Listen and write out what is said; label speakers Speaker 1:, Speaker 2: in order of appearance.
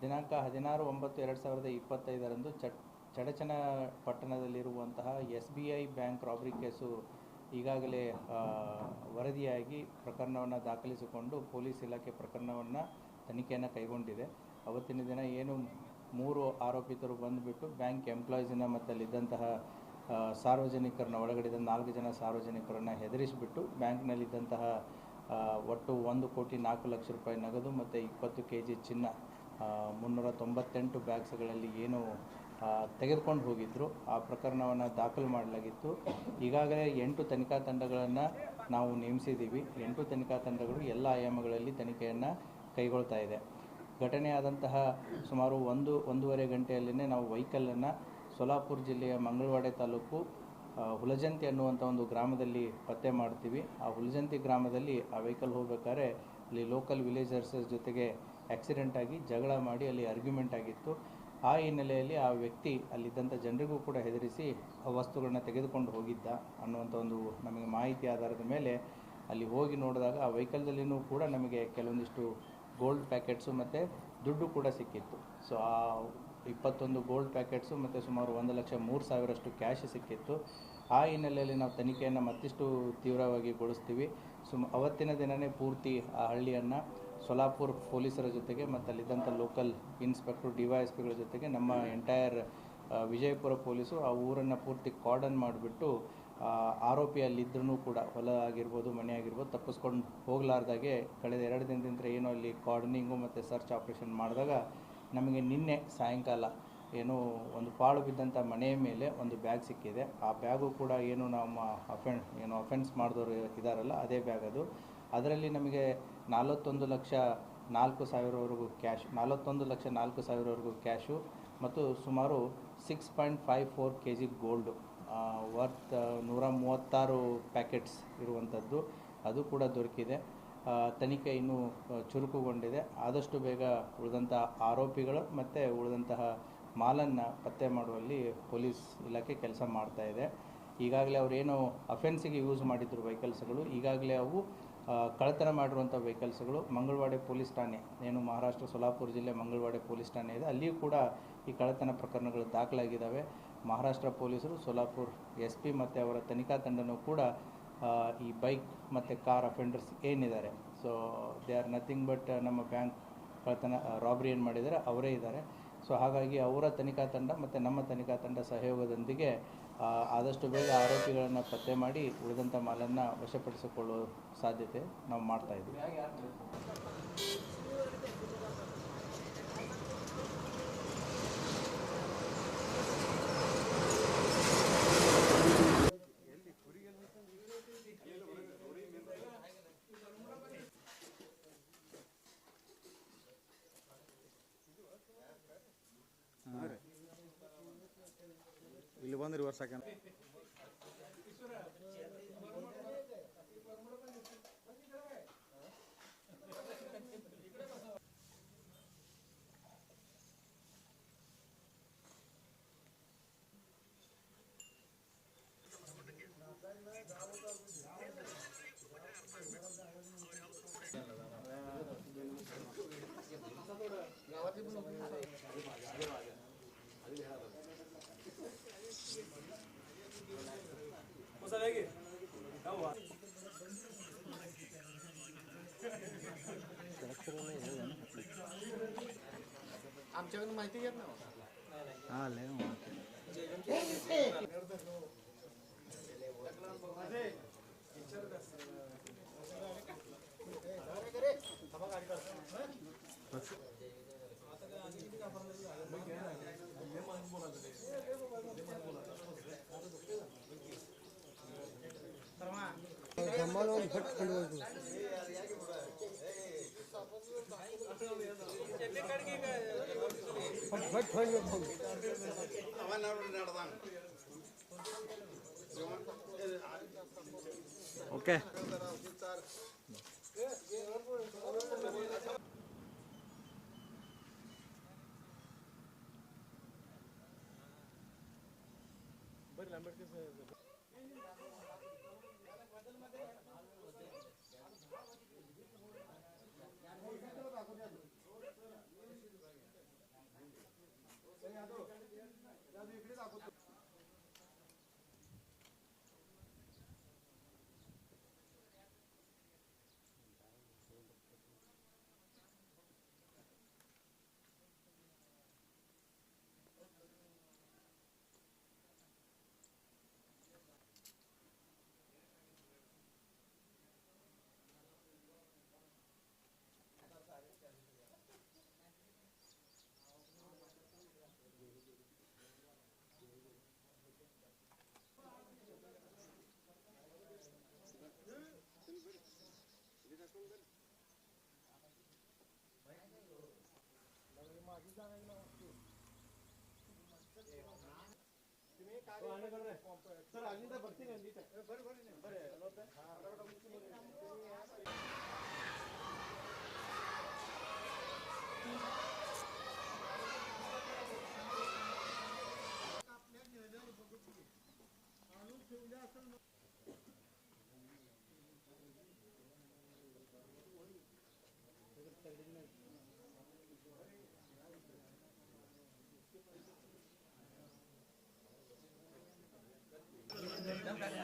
Speaker 1: ದಿನಾಂಕ ಹದಿನಾರು ಒಂಬತ್ತು ಎರಡು ಸಾವಿರದ ಇಪ್ಪತ್ತೈದರಂದು ಚಟ್ Chadchan ಪಟ್ಟಣದಲ್ಲಿರುವಂತಹ S B I bank robbery case ಈಗಾಗಲೇ ವರದಿಯಾಗಿ ಪ್ರಕರಣವನ್ನು ದಾಖಲಿಸಿಕೊಂಡು ಪೊಲೀಸ್ ಇಲಾಖೆ ಪ್ರಕರಣವನ್ನು ತನಿಖೆಯನ್ನು ಕೈಗೊಂಡಿದೆ. ಅವತ್ತಿನ ದಿನ ಏನು ಮೂರು ಆರೋಪಿತರು ಬಂದುಬಿಟ್ಟು ಬ್ಯಾಂಕ್ ಎಂಪ್ಲಾಯೀಸಿನ ಮತ್ತು ಅಲ್ಲಿದ್ದಂತಹ ಸಾರ್ವಜನಿಕರನ್ನ ಒಳಗಡೆ ನಾಲ್ಕು ಜನ ಸಾರ್ವಜನಿಕರನ್ನು ಹೆದರಿಸಿಬಿಟ್ಟು ಬ್ಯಾಂಕ್ನಲ್ಲಿದ್ದಂತಹ ಒಟ್ಟು ಒಂದು ಕೋಟಿ ನಾಲ್ಕು ಲಕ್ಷ ರೂಪಾಯಿ ನಗದು ಮತ್ತು ಇಪ್ಪತ್ತು ಕೆ ಜಿ ಚಿನ್ನ ಮುನ್ನೂರ ತೊಂಬತ್ತೆಂಟು ಬ್ಯಾಗ್ಸ್ಗಳಲ್ಲಿ ಏನು ತೆಗೆದುಕೊಂಡು ಹೋಗಿದ್ದರು ಆ ಪ್ರಕರಣವನ್ನು ದಾಖಲು ಮಾಡಲಾಗಿತ್ತು. ಈಗಾಗಲೇ ಎಂಟು ತನಿಖಾ ತಂಡಗಳನ್ನು ನಾವು ನೇಮಿಸಿದ್ದೀವಿ. ಎಂಟು ತನಿಖಾ ತಂಡಗಳು ಎಲ್ಲ ಆಯಾಮಗಳಲ್ಲಿ ತನಿಖೆಯನ್ನು ಕೈಗೊಳ್ತಾ ಇದೆ. ಘಟನೆಯಾದಂತಹ ಸುಮಾರು ಒಂದು, ಒಂದೂವರೆ ಗಂಟೆಯಲ್ಲೇ ನಾವು ವೆಹಿಕಲನ್ನು ಸೋಲಾಪುರ ಜಿಲ್ಲೆಯ ಮಂಗಳವಾಡೆ ತಾಲೂಕು ಹುಲಜಂತಿ ಅನ್ನುವಂಥ ಒಂದು ಗ್ರಾಮದಲ್ಲಿ ಪತ್ತೆ ಮಾಡ್ತೀವಿ. ಆ ಹುಲಜಂತಿ ಗ್ರಾಮದಲ್ಲಿ ಆ ವೆಹಿಕಲ್ ಹೋಗಬೇಕಾದ್ರೆ ಅಲ್ಲಿ ಲೋಕಲ್ ವಿಲೇಜರ್ಸ್ ಜೊತೆಗೆ ಆಕ್ಸಿಡೆಂಟ್ ಆಗಿ ಜಗಳ ಮಾಡಿ ಅಲ್ಲಿ ಅರ್ಗ್ಯುಮೆಂಟ್ ಆಗಿತ್ತು. ಆ ಹಿನ್ನೆಲೆಯಲ್ಲಿ ಆ ವ್ಯಕ್ತಿ ಅಲ್ಲಿದ್ದಂಥ ಜನರಿಗೂ ಕೂಡ ಹೆದರಿಸಿ ಆ ವಸ್ತುಗಳನ್ನ ತೆಗೆದುಕೊಂಡು ಹೋಗಿದ್ದ ಅನ್ನುವಂಥ ಒಂದು ನಮಗೆ ಮಾಹಿತಿ ಆಧಾರದ ಮೇಲೆ ಅಲ್ಲಿ ಹೋಗಿ ನೋಡಿದಾಗ ಆ ವೆಹಿಕಲ್ದಲ್ಲಿನೂ ಕೂಡ ನಮಗೆ ಕೆಲವೊಂದಿಷ್ಟು ಗೋಲ್ಡ್ ಪ್ಯಾಕೆಟ್ಸು ಮತ್ತು ದುಡ್ಡು ಕೂಡ ಸಿಕ್ಕಿತ್ತು. ಸೊ ಆ ಇಪ್ಪತ್ತೊಂದು ಗೋಲ್ಡ್ ಪ್ಯಾಕೆಟ್ಸು ಮತ್ತು ಸುಮಾರು ಒಂದು ಲಕ್ಷ ಮೂರು ಸಾವಿರಷ್ಟು ಕ್ಯಾಶ್ ಸಿಕ್ಕಿತ್ತು. ಆ ಹಿನ್ನೆಲೆಯಲ್ಲಿ ನಾವು ತನಿಖೆಯನ್ನು ಮತ್ತಿಷ್ಟು ತೀವ್ರವಾಗಿ ಗೊಳಿಸ್ತೀವಿ. ಸುಮ್, ಅವತ್ತಿನ ದಿನವೇ ಪೂರ್ತಿ ಆ ಹಳ್ಳಿಯನ್ನು ಸೊಲಾಪುರ್ ಪೊಲೀಸರ ಜೊತೆಗೆ ಮತ್ತು ಅಲ್ಲಿದ್ದಂಥ local inspector D Y S ಪಿಗಳ ಜೊತೆಗೆ ನಮ್ಮ ಎಂಟೈರ್ ವಿಜಯಪುರ ಪೊಲೀಸು ಆ ಊರನ್ನು ಪೂರ್ತಿ ಕಾರ್ಡನ್ ಮಾಡಿಬಿಟ್ಟು ಆರೋಪಿ ಅಲ್ಲಿದ್ದರೂ ಕೂಡ ಹೊಲ ಆಗಿರ್ಬೋದು, ಮನೆ ಆಗಿರ್ಬೋದು ತಪ್ಪಿಸ್ಕೊಂಡು ಹೋಗಲಾರ್ದಾಗೆ ಕಳೆದ ಎರಡು ದಿನದಿಂದ ಏನು ಅಲ್ಲಿ ಕಾರ್ಡನಿಂಗು ಮತ್ತು ಸರ್ಚ್ ಆಪ್ರೇಷನ್ ಮಾಡಿದಾಗ ನಮಗೆ ನಿನ್ನೆ ಸಾಯಂಕಾಲ ಏನು ಒಂದು ಪಾಳು ಬಿದ್ದಂಥ ಮನೆಯ ಮೇಲೆ ಒಂದು ಬ್ಯಾಗ್ ಸಿಕ್ಕಿದೆ. ಆ ಬ್ಯಾಗು ಕೂಡ ಏನು ನಮ್ಮ ಅಫೆನ್ ಏನು ಅಫೆನ್ಸ್ ಮಾಡಿದವರು ಇದ್ದಾರಲ್ಲ ಅದೇ ಬ್ಯಾಗ್ ಅದು. ಅದರಲ್ಲಿ ನಮಗೆ ನಲವತ್ತೊಂದು ಲಕ್ಷ ನಾಲ್ಕು ಸಾವಿರವರೆಗೂ ಕ್ಯಾಶ್, ನಲವತ್ತೊಂದು ಲಕ್ಷ ನಾಲ್ಕು ಸಾವಿರವರೆಗೂ ಕ್ಯಾಶು ಮತ್ತು ಸುಮಾರು six point five four K G gold worth ನೂರ ಮೂವತ್ತಾರು ಪ್ಯಾಕೆಟ್ಸ್ ಇರುವಂಥದ್ದು. ಅದು ಕೂಡ ದೊರಕಿದೆ. ತನಿಖೆ ಇನ್ನೂ ಚುರುಕುಗೊಂಡಿದೆ. ಆದಷ್ಟು ಬೇಗ ಉಳಿದಂತಹ ಆರೋಪಿಗಳು ಮತ್ತು ಉಳಿದಂತಹ ಮಾಲನ್ನು ಪತ್ತೆ ಮಾಡುವಲ್ಲಿ ಪೊಲೀಸ್ ಇಲಾಖೆ ಕೆಲಸ ಮಾಡ್ತಾ ಇದೆ. ಈಗಾಗಲೇ ಅವರೇನು ಅಫೆನ್ಸಿಗೆ ಯೂಸ್ ಮಾಡಿದ್ರು ವೆಹಿಕಲ್ಸ್ಗಳು ಈಗಾಗಲೇ ಅವು ಕಳ್ಳತನ ಮಾಡಿರುವಂಥ ವೆಹಿಕಲ್ಸ್ಗಳು ಮಂಗಳವಾಡೆ ಪೊಲೀಸ್ ಠಾಣೆ, ಏನು ಮಹಾರಾಷ್ಟ್ರ ಸೊಲಾಪುರ ಜಿಲ್ಲೆ ಮಂಗಳವಾಡೆ ಪೊಲೀಸ್ ಠಾಣೆ ಇದೆ. ಅಲ್ಲಿಯೂ ಕೂಡ ಈ ಕಳ್ಳತನ ಪ್ರಕರಣಗಳು ದಾಖಲಾಗಿದ್ದಾವೆ. ಮಹಾರಾಷ್ಟ್ರ ಪೊಲೀಸರು, ಸೊಲಾಪುರ್ ಎಸ್ ಪಿ ಮತ್ತು ಅವರ ತನಿಖಾ ತಂಡನೂ ಕೂಡ ಈ ಬೈಕ್ ಮತ್ತು ಕಾರ್ ಅಫೆಂಡರ್ಸ್ ಏನಿದ್ದಾರೆ. So they are nothing but ನಮ್ಮ ಬ್ಯಾಂಕ್ ಕಳ್ಳತನ ರಾಬ್ರಿ ಏನು ಮಾಡಿದ್ದಾರೆ, ಅವರೇ ಇದ್ದಾರೆ. ಸೊ ಹಾಗಾಗಿ ಅವರ ತನಿಖಾ ತಂಡ ಮತ್ತು ನಮ್ಮ ತನಿಖಾ ತಂಡ ಸಹಯೋಗದೊಂದಿಗೆ ಆದಷ್ಟು ಬೇಗ ಆರೋಪಿಗಳನ್ನು ಪತ್ತೆ ಮಾಡಿ ಉಳಿದಂಥ ಮಾಲನ್ನು ವಶಪಡಿಸಿಕೊಳ್ಳುವ ಸಾಧ್ಯತೆ ನಾವು ಮಾಡ್ತಾ
Speaker 2: വന്ന് റിവേഴ്സാക്കാണ്
Speaker 3: आमच्याकडनं माहिती घेत ना आलंय जम्मा फट फट ఓకే అంబేద్కర్ ಸರಿ ಅದು
Speaker 2: ಹಾಂ ಅಲ್ಲೇ ಬರ್ರಿ
Speaker 3: Jangan Gracias.